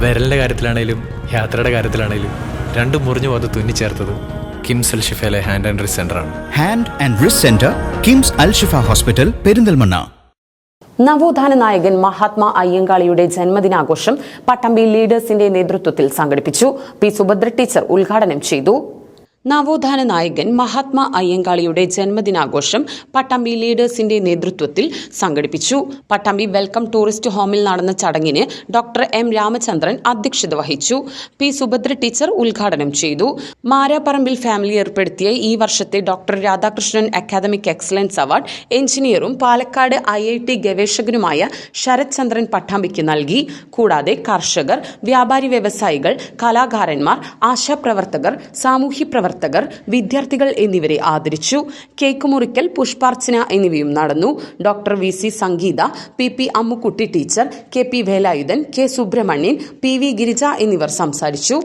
വിരലിന്റെ കാര്യത്തിലാണേലും യാത്രയുടെ കാര്യത്തിലാണേലും രണ്ടും മുറിഞ്ഞു പോകാതെ തുന്നിച്ചേർത്തത് കിംസ് അൽ ഷിഫയിലെ ഹാൻഡ് ആൻഡ് റിസ് ആണ്. Hand and wrist centre KIMS Al Shifa hospital Perinthalmanna. നവോത്ഥാന നായകൻ മഹാത്മാ അയ്യങ്കാളിയുടെ ജന്മദിനാഘോഷം പട്ടമ്പി ലീഡേഴ്സിന്റെ നേതൃത്വത്തിൽ സംഘടിപ്പിച്ചു. പി സുഭദ്ര ടീച്ചർ ഉദ്ഘാടനം ചെയ്തു. നവോത്ഥാന നായകൻ മഹാത്മാ അയ്യങ്കാളിയുടെ ജന്മദിനാഘോഷം പട്ടാമ്പി ലീഡേഴ്സിന്റെ നേതൃത്വത്തിൽ സംഘടിപ്പിച്ചു. പട്ടാമ്പി വെൽക്കം ടൂറിസ്റ്റ് ഹോമിൽ നടന്ന ചടങ്ങിന് ഡോക്ടർ എം രാമചന്ദ്രൻ അധ്യക്ഷത വഹിച്ചു. പി സുഭദ്ര ടീച്ചർ ഉദ്ഘാടനം ചെയ്തു. മാരാപ്പറമ്പിൽ ഫാമിലി ഏർപ്പെടുത്തിയ ഈ വർഷത്തെ doctor Radhakrishnan academic excellence award എഞ്ചിനീയറും Palakkad I I T ഗവേഷകനുമായ ശരത് ചന്ദ്രൻ പട്ടാമ്പിക്ക് നൽകി. കൂടാതെ കർഷകർ വ്യാപാരി വ്യവസായികൾ കലാകാരന്മാർ ആശാപ്രവർത്തകർ സാമൂഹ്യ പ്രവർത്തകർ വിദ്യാർത്ഥികൾ എന്നിവരെ ആദരിച്ചു. കേക്ക് മുറിക്കൽ പുഷ്പാർച്ചന എന്നിവയും നടന്നു. Doctor V C Sangeetha P P Ammukutty teacher K P Velayudhan K Subramanian P V Girija എന്നിവർ സംസാരിച്ചു.